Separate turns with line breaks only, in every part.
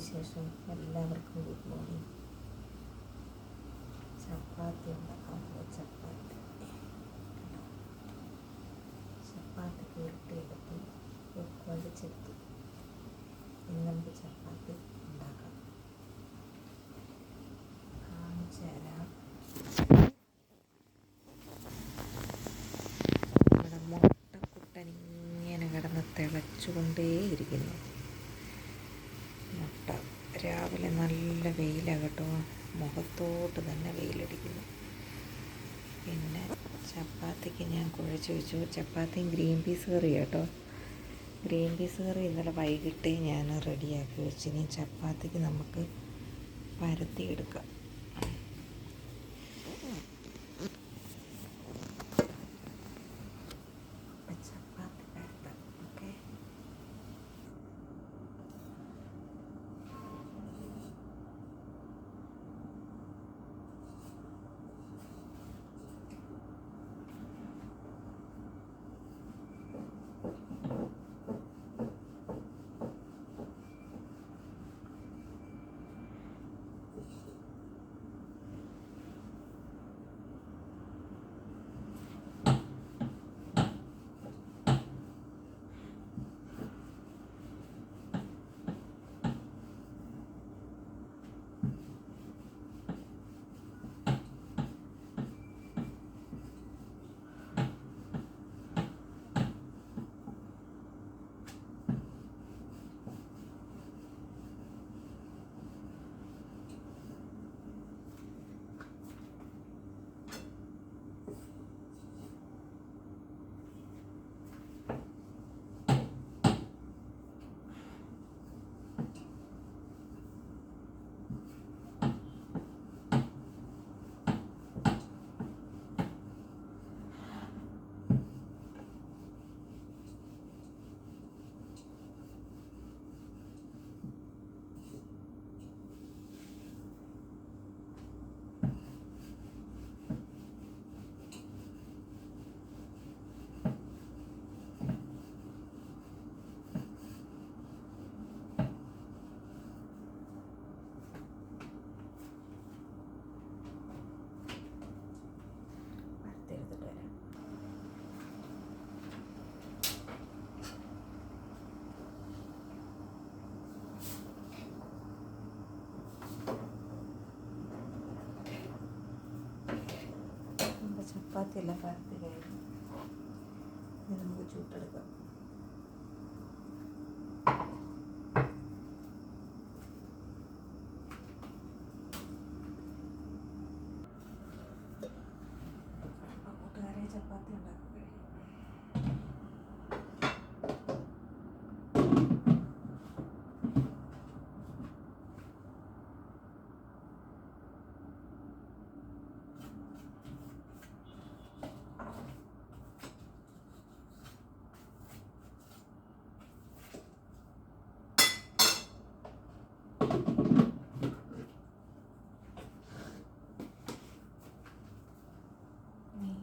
വിശേഷം എല്ലാവർക്കും good morning ചപ്പാത്തി ഉണ്ടാക്കാൻ ചപ്പാത്തി. കണ്ടോ? ചപ്പാത്തിക്ക് ഉരുട്ടിയെടുത്ത് കുഴച്ചെടുത്തു ഇനി നമുക്ക് ചപ്പാത്തി ഉണ്ടാക്കാം. കാണിച്ചു തരാം. നമ്മുടെ മുട്ടക്കുട്ടൻ ഇങ്ങനെ കിടന്ന് തിളച്ചുകൊണ്ടേയിരിക്കുന്നു. രാവിലെ നല്ല വെയിലാണ് കേട്ടോ മുഖത്തോട്ട് തന്നെ വെയിലടിക്കുന്നു. പിന്നെ ചപ്പാത്തിക്ക് ഞാൻ കുഴച്ച് വെച്ചു. ചപ്പാത്തിയും ഗ്രീൻ പീസ് കറി കേട്ടോ. ഗ്രീൻ പീസ് കറി ഇന്നലെ വൈകിട്ടേ ഞാൻ റെഡിയാക്കി വെച്ചിനി ചപ്പാത്തിക്ക് നമുക്ക് പരത്തിയെടുക്കാം നമ്മുടെ ചപ്പാത്തി എല്ലാം പരത്തി കഴിഞ്ഞു നമുക്ക് ചൂട്ടെടുക്കാം.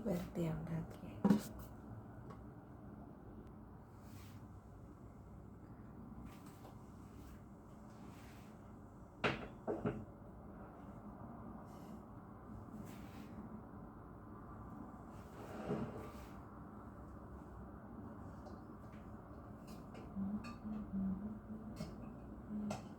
verte ahora aquí. Thank mm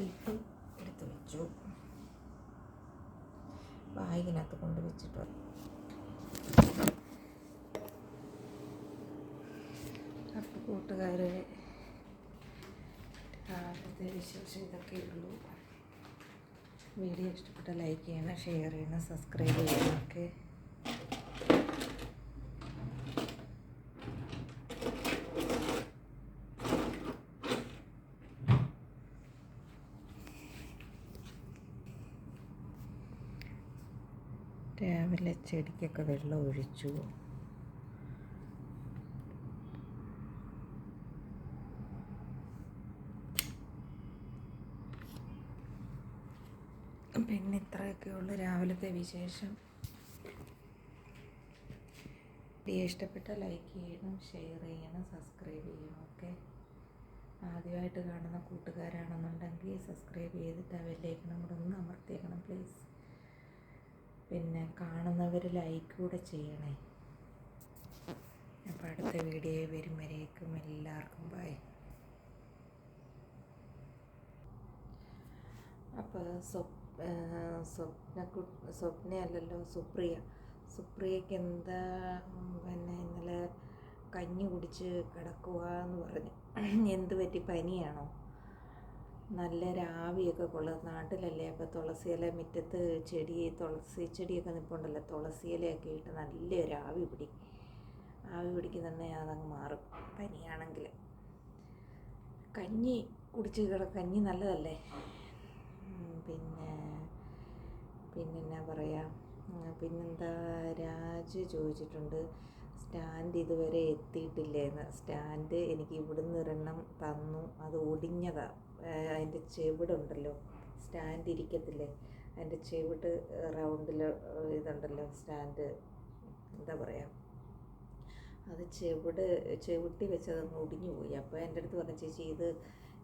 ടിപ്പും എടുത്ത് വെച്ചു. ബാഗിനകത്ത് കൊണ്ട് വെച്ചിട്ട്. അപ്പോൾ കൂട്ടുകാരെ രാവിലത്തെ വിശേഷം ഇതൊക്കെ ഉള്ളൂ. വീഡിയോ ഇഷ്ടപ്പെട്ട ലൈക്ക് ചെയ്യണം ഷെയർ ചെയ്യണം സബ്സ്ക്രൈബ് ചെയ്യണം ഒക്കെ രാവിലെ ചെടിക്കൊക്കെ വെള്ളം ഒഴിച്ചു. പിന്നെ ഇത്രയൊക്കെ ഉള്ളു രാവിലത്തെ വിശേഷം. വീഡിയോ ഇഷ്ടപ്പെട്ട ലൈക്ക് ചെയ്യണം ഷെയർ ചെയ്യണം സബ്സ്ക്രൈബ് ചെയ്യണം ഓക്കെ ആദ്യമായിട്ട് കാണുന്ന കൂട്ടുകാരാണെന്നുണ്ടെങ്കിൽ സബ്സ്ക്രൈബ് ചെയ്തിട്ട് ആ ബെല്ലൈക്കണം പിന്നെ കാണുന്നവർ ലൈക്ക് കൂടെ ചെയ്യണേ. അപ്പോൾ അടുത്ത വീഡിയോ വരും വരേക്കും എല്ലാവർക്കും ബൈ അപ്പോൾ സ്വപ് സ്വപ്ന അല്ലല്ലോ സുപ്രിയ. സുപ്രിയക്ക് എന്താ പിന്നെ ഇന്നലെ കഞ്ഞി കുടിച്ച് കിടക്കുക എന്ന് പറഞ്ഞു. എന്ത് പറ്റി പനിയാണോ? നല്ല രാവിയൊക്കെ കൊള്ളും. നാട്ടിലല്ലേ? അപ്പോൾ തുളസിയില മുറ്റത്ത് ചെടി തുളസി ചെടിയൊക്കെ നിൽപ്പുണ്ടല്ലോ തുളസിയിലയൊക്കെ ഇട്ട് നല്ലൊരു ആവി പിടിക്കും ആവി പിടിക്കുന്നതന്നെ അതങ്ങ് മാറും പനിയാണെങ്കിൽ. കഞ്ഞി കുടിച്ച് കിട കഞ്ഞി നല്ലതല്ലേ? പിന്നെ പിന്നെന്നാ പറയാ? പിന്നെന്താ? രാജ് ചോദിച്ചിട്ടുണ്ട്. സ്റ്റാൻഡ് ഇതുവരെ എത്തിയിട്ടില്ലേന്ന്. സ്റ്റാൻഡ് എനിക്ക് ഇവിടുന്ന് ഒരെണ്ണം തന്നു. അത് ഒടിഞ്ഞതാണ് അതിന്റെ ചെവിടുണ്ടല്ലോ. സ്റ്റാൻഡ് ഇരിക്കത്തില്ലേ? അതിന്റെ ചെവിട് റൗണ്ടിൽ ഇതുണ്ടല്ലോ സ്റ്റാൻഡ് എന്താ പറയുക അത് ചെവിട് ചെവിട്ടി വെച്ചതങ്ങ് ഒടിഞ്ഞു പോയി അപ്പോൾ എന്റെ അടുത്ത് പറഞ്ഞ ചേച്ചി ഇത്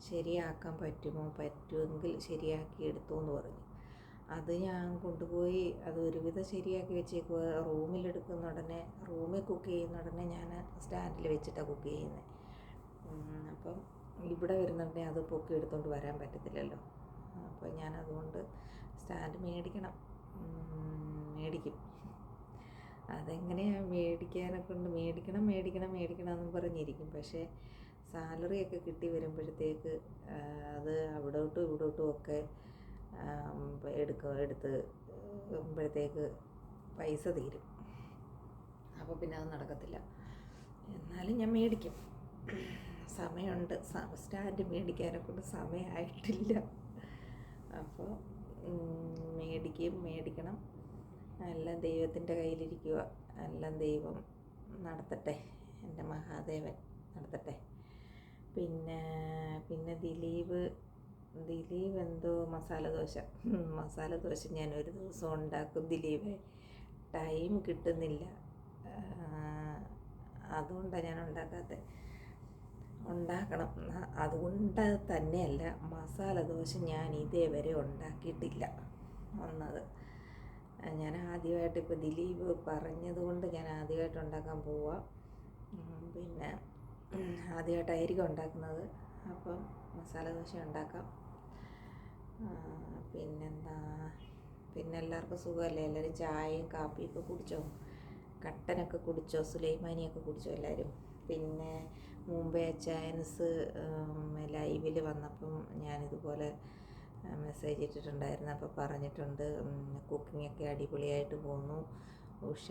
ശരിയാക്കാൻ പറ്റുമോ? പറ്റുമെങ്കിൽ ശരിയാക്കി എടുത്തോ എന്ന് പറഞ്ഞു. അത് ഞാൻ കൊണ്ടുപോയി അത് ഒരുവിധം ശരിയാക്കി വെച്ചേക്കുക റൂമിലെടുക്കുന്ന ഉടനെ റൂമിൽ കുക്ക് ചെയ്യുന്ന ഉടനെ ഞാൻ സ്റ്റാൻഡിൽ വെച്ചിട്ടാണ് കുക്ക് ചെയ്യുന്നത് അപ്പം ഇവിടെ വരുന്നുണ്ടെങ്കിൽ അത് പൊക്കി എടുത്തുകൊണ്ട് വരാൻ പറ്റത്തില്ലല്ലോ. അപ്പോൾ ഞാൻ അതുകൊണ്ട് സ്റ്റാൻഡ് മേടിക്കണം. മേടിക്കും. അതെങ്ങനെയാണ് മേടിക്കാനൊക്കെ ഉണ്ട് മേടിക്കണം മേടിക്കണം മേടിക്കണം എന്ന് പറഞ്ഞിരിക്കും. പക്ഷേ സാലറി ഒക്കെ കിട്ടി വരുമ്പോഴത്തേക്ക് അത് അവിടോട്ടും ഇവിടോട്ടും ഒക്കെ എടുക്കും എടുത്ത് വരുമ്പോഴത്തേക്ക് പൈസ തീരും. അപ്പോൾ പിന്നെ അത് നടക്കത്തില്ല. എന്നാലും ഞാൻ മേടിക്കും. സമയമുണ്ട്. സ്റ്റാൻഡ് മേടിക്കാനെ കൊണ്ട് സമയമായിട്ടില്ല അപ്പോൾ മേടിക്കും മേടിക്കണം. എല്ലാം ദൈവത്തിന്റെ കയ്യിലിരിക്കുക എല്ലാം ദൈവം നടത്തട്ടെ. എന്റെ മഹാദേവൻ നടത്തട്ടെ. പിന്നെ പിന്നെ ദിലീപ് ദിലീപ് എന്തോ മസാല ദോശ. മസാല ദോശ ഞാൻ ഒരു ദിവസം ഉണ്ടാക്കും ദിലീപ്. ടൈം കിട്ടുന്നില്ല. അതുകൊണ്ടാണ് ഞാൻ ഉണ്ടാക്കാത്തത് ഉണ്ടാക്കണം. അതുകൊണ്ട് തന്നെയല്ല മസാല ദോശ ഞാൻ ഇതേവരെ ഉണ്ടാക്കിയിട്ടില്ല ഒന്നത് ഞാൻ ആദ്യമായിട്ട് ഇപ്പോൾ ദിലീപ് പറഞ്ഞതുകൊണ്ട് ഞാൻ ആദ്യമായിട്ട് ഉണ്ടാക്കാൻ പോവാം. പിന്നെ ആദ്യമായിട്ടായിരിക്കും ഉണ്ടാക്കുന്നത്. അപ്പം മസാല ദോശ ഉണ്ടാക്കാം. പിന്നെന്താ പിന്നെ എല്ലാവർക്കും സുഖമല്ലേ? എല്ലാവരും ചായയും കാപ്പിയൊക്കെ കുടിച്ചോ? കട്ടനൊക്കെ കുടിച്ചോ? സുലൈമാനിയൊക്കെ കുടിച്ചോ എല്ലാവരും? പിന്നെ മുമ്പേ ചാൻസ് ലൈവിൽ വന്നപ്പം ഞാനിതുപോലെ മെസ്സേജ് ഇട്ടിട്ടുണ്ടായിരുന്നു. അപ്പോൾ പറഞ്ഞിട്ടുണ്ട് കുക്കിങ്ങൊക്കെ അടിപൊളിയായിട്ട് പോന്നു ഉഷ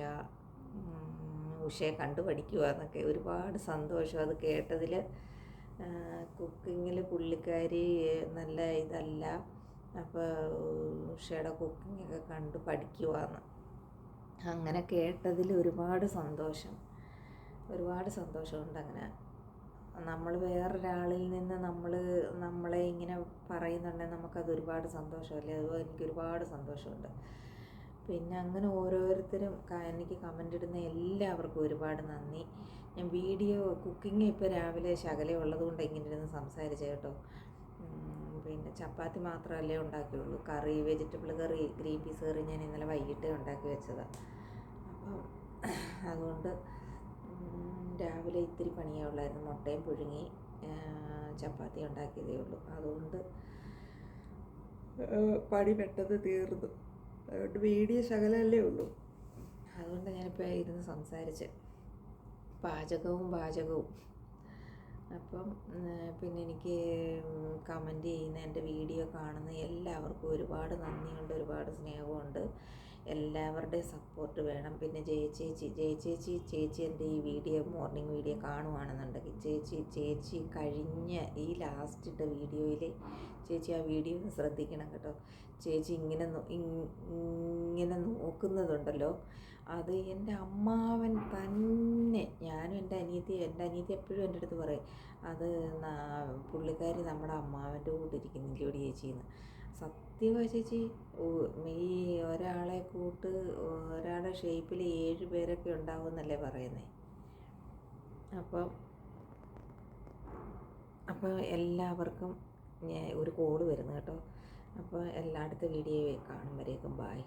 ഉഷയെ കണ്ടു പഠിക്കുക എന്നൊക്കെ ഒരുപാട് സന്തോഷം. അത് കേട്ടതിൽ കുക്കിങ്ങിൽ പുള്ളിക്കാരി നല്ല ഇതല്ല. അപ്പോൾ ഉഷയുടെ കുക്കിങ്ങൊക്കെ കണ്ട് പഠിക്കുവാന്ന്. അങ്ങനെ കേട്ടതിൽ ഒരുപാട് സന്തോഷം. ഒരുപാട് സന്തോഷമുണ്ട് അങ്ങനെ. നമ്മൾ വേറൊരാളിൽ നിന്ന് നമ്മൾ നമ്മളെ ഇങ്ങനെ പറയുന്നുണ്ടെങ്കിൽ നമുക്കത് ഒരുപാട് സന്തോഷമല്ലേ? അതുപോലെ എനിക്ക് ഒരുപാട് സന്തോഷമുണ്ട്. പിന്നെ അങ്ങനെ ഓരോരുത്തരും എനിക്ക് കമന്റ് ഇടുന്ന എല്ലാവർക്കും ഒരുപാട് നന്ദി. ഞാൻ വീഡിയോ കുക്കിംഗ് ഇപ്പോൾ രാവിലെ ശകലം ഉള്ളതുകൊണ്ട് ഇങ്ങനെ ഇരുന്ന് സംസാരിച്ചത് കേട്ടോ. പിന്നെ ചപ്പാത്തി മാത്രമല്ലേ ഉണ്ടാക്കിയുള്ളൂ. Curry vegetable curry green peas curry ഞാൻ ഇന്നലെ വൈകിട്ടേ ഉണ്ടാക്കി വെച്ചതാണ് അപ്പം അതുകൊണ്ട് രാവിലെ ഇത്തിരി പണിയേ ഉള്ളായിരുന്നു മുട്ടയും പുഴുങ്ങി ചപ്പാത്തി ഉണ്ടാക്കിയതേ ഉള്ളൂ. അതുകൊണ്ട് പണി പെട്ടെന്ന് തീർന്നു. അതുകൊണ്ട് വീഡിയോ ശകലല്ലേ ഉള്ളൂ. അതുകൊണ്ട് ഞാനിപ്പോൾ ഇരുന്ന് സംസാരിച്ച്. പാചകവും പാചകവും. അപ്പം പിന്നെ എനിക്ക് കമന്റ് ചെയ്യുന്ന എന്റെ വീഡിയോ കാണുന്ന എല്ലാവർക്കും ഒരുപാട് നന്ദിയുണ്ട് ഒരുപാട് സ്നേഹമുണ്ട് എല്ലാവരുടെയും സപ്പോർട്ട് വേണം. പിന്നെ ജയ ചേച്ചി ജയ ചേച്ചി ചേച്ചി എന്റെ ഈ വീഡിയോ മോർണിംഗ് വീഡിയോ കാണുവാണെന്നുണ്ടെങ്കിൽ ചേച്ചി ചേച്ചി കഴിഞ്ഞ ഈ ലാസ്റ്റ് ഇട്ട വീഡിയോയിൽ ചേച്ചി ആ വീഡിയോ ഒന്ന് ശ്രദ്ധിക്കണം കേട്ടോ. ചേച്ചി ഇങ്ങനെ ഇങ്ങനെ നോക്കുന്നതുണ്ടല്ലോ. അത് എന്റെ അമ്മാവൻ തന്നെ ഞാനും എന്റെ അനിയത്തി എന്റെ അനിയത്തി എപ്പോഴും എന്റെ അടുത്ത് പറയും അത് പുള്ളിക്കാരി നമ്മുടെ അമ്മാവന്റെ കൂടെ ഇരിക്കുന്നില്ലോടി ചേച്ചിന്ന് സത്യമാണ് ചേച്ചി ഈ ഒരാളെ കൂട്ട് ഒരാളുടെ ഷേപ്പിൽ ഏഴ് പേരൊക്കെ ഉണ്ടാവും എന്നല്ലേ പറയുന്നത് അപ്പം അപ്പോൾ എല്ലാവർക്കും ഒരു കോൾ വരുന്നു കേട്ടോ. അപ്പോൾ എല്ലാ അടുത്ത വീഡിയോ കാണുമ്പോഴേക്കും ബായ്